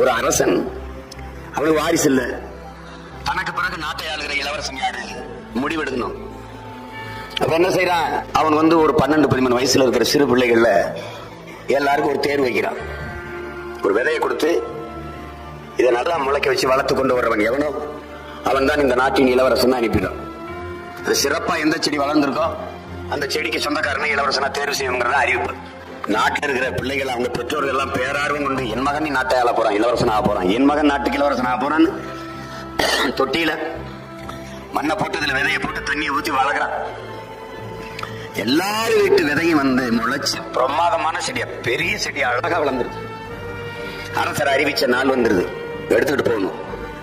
ஒரு அரசன்? அவனுக்கு வாரிசு இல்ல. தனக்கு பிறகு நாட்டை ஆளுகிற இளவரசன் யாரு? முடிவெடுக்கணும். அப்ப என்ன செய்யறான் அவன் வந்து ஒரு பன்னெண்டு பதிமூணு வயசுல இருக்கிற சிறு பிள்ளைகள்ல எல்லாருக்கும் ஒரு தேர்வு வைக்கிறான். ஒரு விதையை கொடுத்து இதை நல்லா முளைக்க வச்சு வளர்த்து கொண்டு வரவன் எவனோ அவன் தான் இந்த நாட்டின் இளவரசன் அனுப்பிடும் அது சிறப்பா எந்த செடி வளர்ந்திருக்கோ அந்த செடிக்கு சொந்தக்காரனை இளவரசனா தேர்வு செய்யணுங்கிறத அறிவிப்பு. நாட்டில் இருக்கிற பிள்ளைகள் அவங்க பெற்றோர்கள் எல்லாம் பேரார்வம் கொண்டு என் மகன் நாட்டை ஆள போறான் இளவரசன் ஆக போறான் என் மகன் நாட்டுக்கு இளவரசன் ஆக போறான்னு தொட்டியில மண்ணை போட்டு இதுல விதையை போட்டு தண்ணியை ஊத்தி வளர்க்குறான். எல்லாரும் வீட்டு விதையும் வந்து முளைச்சு பிரமாதமான செடியா பெரிய செடியா அழகா வளர்ந்துருது அரசர் அறிவிச்ச நாள் வந்துருது. எடுத்துட்டு போகணும்.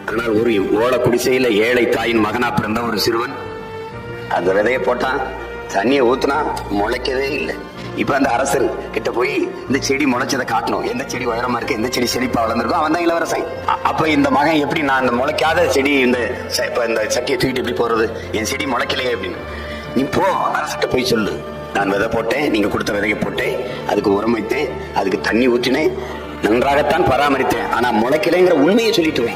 ஆனால் ஒரு ஓலை குடிசையில ஏழை தாயின் மகனா பிறந்த ஒரு சிறுவன் அந்த விதைய போட்டான் தண்ணியை ஊத்துனா முளைக்கவே இல்லை. இப்ப அந்த அரசர் கிட்ட போய் இந்த செடி முளைச்சதை காட்டணும். எந்த செடி உயரமா இருக்கு எந்த செடி செழிப்பா வளர்ந்துருக்கோ அவன் தான் இளவரசன். அப்ப இந்த மகன் எப்படி நான் இந்த முளைக்காத செடி இந்த ச- இப்ப இந்த சட்டியை தூக்கிட்டு எப்படி போறது? என் செடி முளைக்கலையே அப்படின்னு. நீ போ அரசிட்ட போய் சொல்லு. நான் விதை போட்டேன் நீங்க கொடுத்த விதையை போட்டேன். அதுக்கு உரம் வைத்தேன் அதுக்கு தண்ணி ஊற்றினேன் நன்றாகத்தான் பராமரித்தேன். ஆனா முளைக்கலைங்கிற உண்மையை சொல்லிட்டு வை.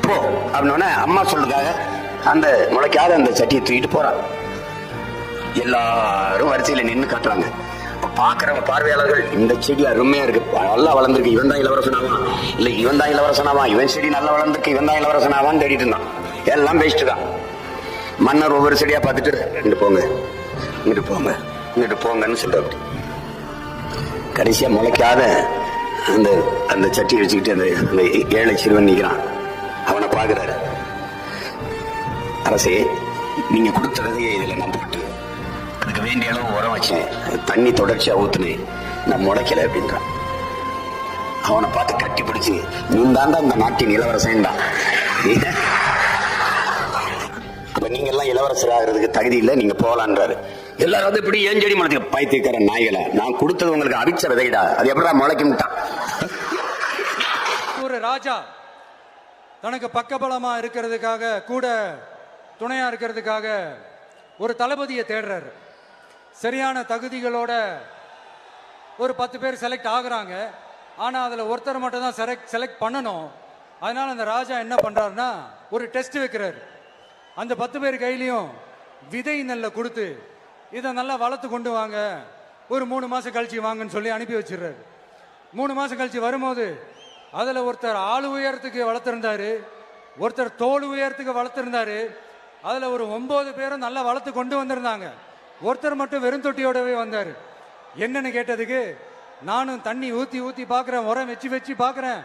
போ அப்படின்னா அம்மா சொல்றதுக்காக அந்த முளைக்காத அந்த சட்டியை தூக்கிட்டு போறான். எல்லாரும் வரிசையில நின்னு காட்டுறாங்க. பாக்குறவங்க பார்வையாளர்கள் இந்த செடி அருமையா இருக்கு. நல்லா வளர்ந்துருக்கு இவன் தான் இளவரசனாவா? இல்ல இவன் தான் இளவரசனாவா? இவன் செடி நல்லா வளர்ந்துருக்கு இவன் தான் இளவரசனாவான்னு தேடிட்டு இருந்தான். எல்லாம் பேசிட்டு தான். மன்னர் ஒவ்வொரு செடியா பார்த்துட்டு இங்கிட்டு போங்க இங்கிட்டு போங்க இங்கிட்டு போங்கன்னு சொல்றாரு. கடைசியா முளைக்காத அந்த அந்த சட்டியை வச்சுக்கிட்டு அந்த அந்த ஏழை சிறுவன் நிக்கிறான். அவனை பார்க்குறாரு. அரசே நீங்க கொடுத்த விதையை இதுல நான் போட்டு அதுக்கு வேண்டிய அளவு உரம் தண்ணி தொடர்ச்சியா ஊத்துனேன் நான் முளைக்கல அப்படின்றான் அவனை பார்த்து கட்டி பிடிச்சி நீ தாண்டா இந்த நாட்டின் இளவரசன் தான் அப்ப நீங்க எல்லாம் இளவரசர் ஆகிறதுக்கு தகுதி இல்லை நீங்க போகலான்றாரு. எல்லாரும் வந்து இப்படி ஏன் செடி முளைச்சு பைத்தியக்கார நாய்களை? நான் கொடுத்தது உங்களுக்கு அவிச்ச விதைடா. அது எப்படா முளைக்கும்ட்டான் ஒரு ராஜா தனக்கு பக்கபலமா இருக்கிறதுக்காக கூட துணையா இருக்கிறதுக்காக ஒரு தளபதியை தேடுறாரு. சரியான தகுதிகளோட ஒரு பத்து பேர் செலக்ட் ஆகுறாங்க. ஆனால் அதில் ஒருத்தர் மட்டும் தான் செலக்ட் செலக்ட் பண்ணணும். அதனால் அந்த ராஜா என்ன பண்ணுறாருன்னா ஒரு டெஸ்ட் வைக்கிறார். அந்த பத்து பேர் கையிலையும் விதை நெல்லை கொடுத்து இதை நல்லா வளர்த்து கொண்டு வாங்க. ஒரு மூணு மாதம் கழிச்சு வாங்கன்னு சொல்லி அனுப்பி வச்சிடுறாரு. மூணு மாதம் கழிச்சு வரும்போது அதில் ஒருத்தர் ஆள் உயரத்துக்கு வளர்த்துருந்தாரு. ஒருத்தர் தோல் உயரத்துக்கு வளர்த்துருந்தாரு. அதில் ஒரு ஒம்பது பேரும் நல்லா வளர்த்து கொண்டு வந்திருந்தாங்க. ஒருத்தர் மட்டும் வெறும் தொட்டியோடவே வந்தார். என்னன்னு கேட்டதுக்கு நானும் தண்ணி ஊற்றி ஊற்றி பார்க்குறேன் உரம் வச்சு வச்சு பார்க்குறேன்.